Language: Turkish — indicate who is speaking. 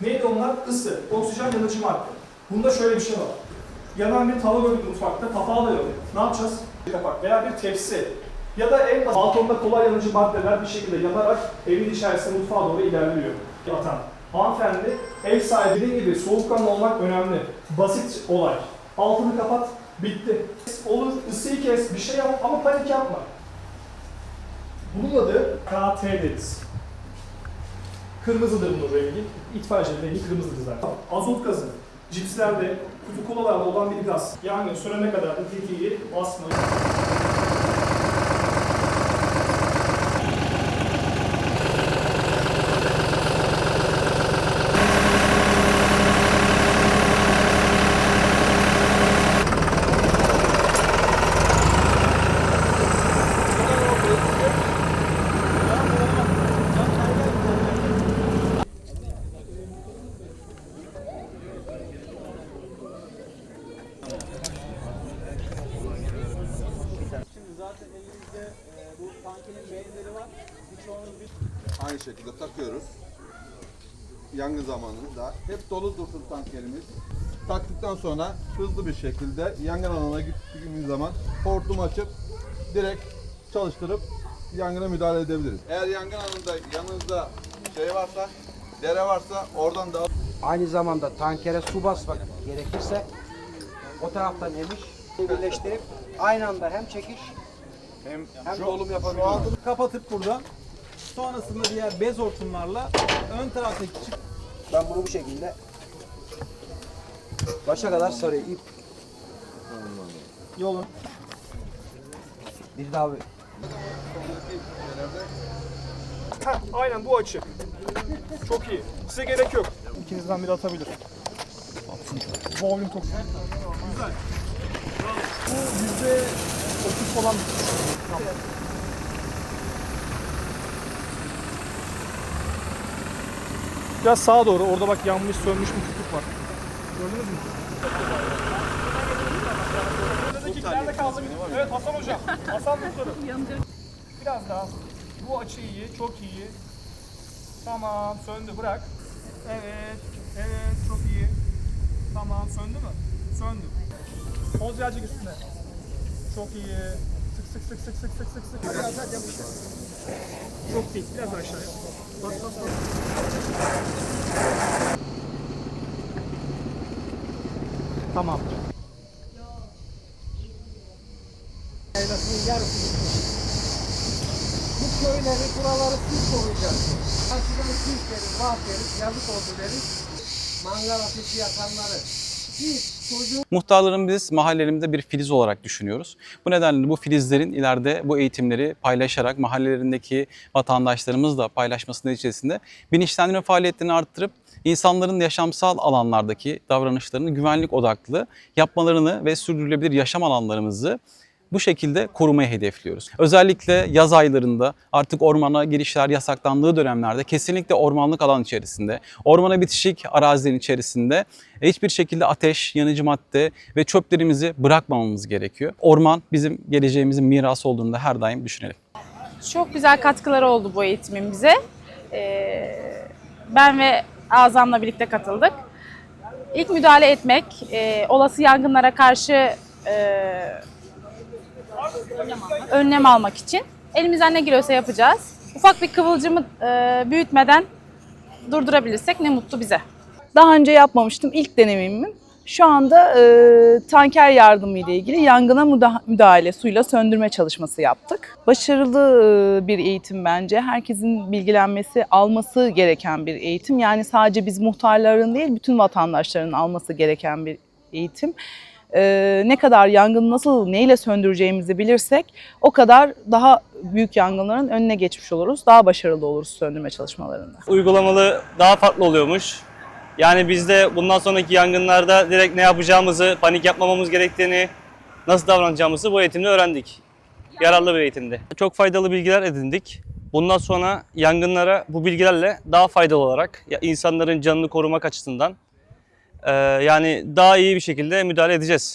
Speaker 1: Neydi onlar? Isı, oksijen yanıcı madde. Bunda şöyle bir şey var. Yanan bir tava gördük mutfakta, kapağı da yok. Ne yapacağız? Bir kapak veya bir tepsi. Ya da en basit balkonda kolay yanıcı maddeler bir şekilde yanarak evin içerisinde mutfağa doğru ilerliyor. Atan. Hanımefendi ev sahibi dediğim gibi soğukkanlı olmak önemli. Basit olay. Altını kapat, bitti. Olur, ısıyı kes, bir şey yap ama panik yapma. Bunun adı KT deriz. Kırmızıdır bunun rengi. İtfaiyecilerin rengi kırmızıdır zaten. Azot gazı. Cipslerde, kutu kolalarda olan bir gaz. Yani sönene kadar da tetiği basmayın.
Speaker 2: Şimdi zaten elimizde e, bu tankinin beyinleri var. Birçoğunuz bir
Speaker 3: Aynı şekilde takıyoruz. Yangın zamanında hep dolu dursun tankerimiz. Taktıktan sonra hızlı bir şekilde yangın alanına gittiğimiz zaman hortum açıp direkt çalıştırıp yangına müdahale edebiliriz. Eğer yangın alanında yanınızda şey varsa, dere varsa oradan da
Speaker 4: Aynı zamanda tankere su basmak gerekirse o taraftan emiş birleştirip aynı anda hem çekiş hem, hem dolum yapabiliyoruz.
Speaker 2: kapatıp burada sonrasında diğer bez hortumlarla ön taraftaki çık
Speaker 4: Ben bunu bu şekilde başa kadar sarıyor ip.
Speaker 2: yolun
Speaker 4: Bir daha bir
Speaker 1: Heh, aynen bu açı. Çok iyi. Size gerek yok. İkinizden biri atabilir. Volume çok güzel. Bu yüzde otuz falan. Tamam. Biraz sağa doğru. Orada bak yanmış, sönmüş bir kütük var. Gördünüz mü? Nerede kaldı? Evet Hasan Hocam. Hasan Muhtarım. Biraz daha. Bu açı iyi, çok iyi. Tamam, söndü. Bırak. Evet, evet, çok iyi. Tamam, söndü mü? Söndü. Poz gelecek üstüne. Çok iyi. Sık sık sık sık sık sık sık. Biraz daha yapış. Çok değil, biraz aşağıya. Bas bas bas. Tamam.
Speaker 4: Bu köyleri, buraları siz koruyacaksınız. Karşıdan siz deriz, vah deriz, yazık oldu deriz. Mangal ateşi yakanları.
Speaker 5: Muhtarların biz mahallelerimize bir filiz olarak düşünüyoruz. Bu nedenle bu filizlerin ileride bu eğitimleri paylaşarak mahallelerindeki vatandaşlarımızla paylaşması neticesinde bilinçlendirme faaliyetlerini arttırıp insanların yaşamsal alanlardaki davranışlarını güvenlik odaklı yapmalarını ve sürdürülebilir yaşam alanlarımızı bu şekilde korumayı hedefliyoruz. Özellikle yaz aylarında artık ormana girişler yasaklandığı dönemlerde kesinlikle ormanlık alan içerisinde, ormana bitişik arazilerin içerisinde hiçbir şekilde ateş, yanıcı madde ve çöplerimizi bırakmamamız gerekiyor. Orman bizim geleceğimizin mirası olduğunu da her daim düşünelim.
Speaker 6: Çok güzel katkıları oldu bu eğitimin bize. Ee, ben ve Azam'la birlikte katıldık. İlk müdahale etmek, e, olası yangınlara karşı e, önlem almak için elimizden ne geliyorsa yapacağız. Ufak bir kıvılcımı e, büyütmeden durdurabilirsek ne mutlu bize.
Speaker 7: Daha önce yapmamıştım. ilk deneyimim. Şu anda e, tanker yardımı ile ilgili yangına müda- müdahale, suyla söndürme çalışması yaptık. Başarılı e, bir eğitim bence. Herkesin bilgilenmesi, alması gereken bir eğitim. Yani sadece biz muhtarların değil, bütün vatandaşların alması gereken bir eğitim. E, ne kadar yangını nasıl, neyle söndüreceğimizi bilirsek o kadar daha büyük yangınların önüne geçmiş oluruz. Daha başarılı oluruz söndürme çalışmalarında.
Speaker 8: uygulamalı daha farklı oluyormuş. Yani biz de bundan sonraki yangınlarda direkt ne yapacağımızı, panik yapmamamız gerektiğini, nasıl davranacağımızı bu eğitimde öğrendik. Yararlı bir eğitimdi. Çok faydalı bilgiler edindik. Bundan sonra yangınlara bu bilgilerle daha faydalı olarak insanların canını korumak açısından yani daha iyi bir şekilde müdahale edeceğiz.